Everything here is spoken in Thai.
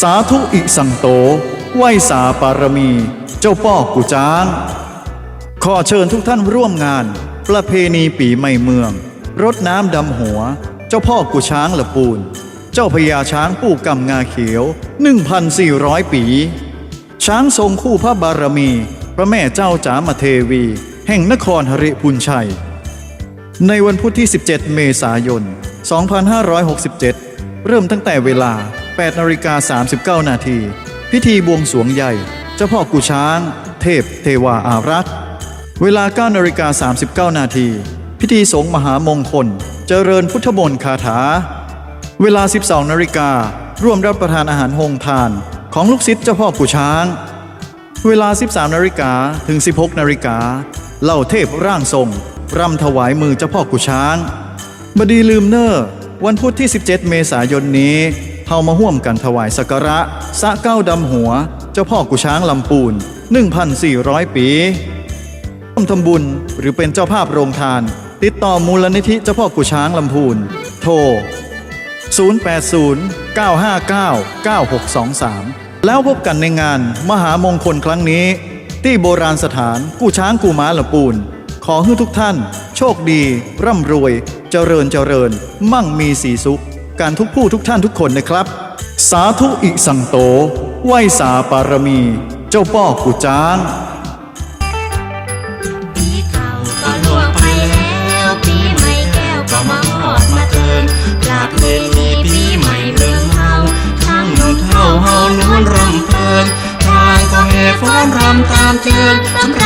สาธุอิสังโตไหวสาปารมี เจ้าป้อกูจ้าง ขอเชิญทุกท่านร่วมงาน ประเพณีปีใหม่เมือง รดน้ำดำหัว เจ้าพ่อกูช้างละปูน เจ้าพญาช้างปู่กำงาเขียว 1,400 ปี ช้างทรงคู่พระบารมี พระแม่เจ้าจามเทวี แห่งนครหริพุนชัย ในวันพุธที่ 17 เมษายน 2567 เริ่มตั้งแต่เวลา 8นาฬิกา39 นาที พิธีบวงสวงใหญ่ เจ้าพ่อกูช้าง เทพ เทวาอารักษ์ เวลา 9นาฬิกา39 นาที พิธีสงฆ์มหามงคล เจริญพุทธมนต์คาถา เวลา 12นาฬิการ่วมรับประทานอาหารโฮงทานของลูกศิษย์เจ้าพ่อกูช้าง เวลา 13นาฬิกาถึง 16นาฬิกาเหล่าเทพร่างทรงรำถวายมือเจ้าพ่อกุช้าง บดีลืมเนอร์วันพุธที่ 17 เมษายนนี้ เฮามาห่วมกันถวายสักการะสะเก้าดำหัว เจ้าพ่อกุช้างลำปูน 1,400 ปีร่วมทำบุญหรือเป็นเจ้าภาพโรงทาน ติดต่อมูลนิธิเจ้าพ่อกุช้างลำพูน โทร 080-959-9623 แล้วพบกันในงานมหามงคลครั้งนี้ ที่โบราณสถานกู้ช้างกูม้าละปูน ขอให้ทุกท่าน โชคดี ร่ำรวย เจริญเจริญ มั่งมีสีสุข การทุกผู้ทุกท่านทุกคนนะครับ สาธุอิสังโตไหวสาปารมี เจ้าป้อกูจ้างปีเก่าก็ล่วงไปแล้วปีใหม่แก้วก็มาหอดมาเทินกราบเพลงปีใหม่เมืองเฮาทั้งหนุ่มเฮาเฮานวลรำเพลินทางก็แห่ฟ้อนรำตามเชิญสำ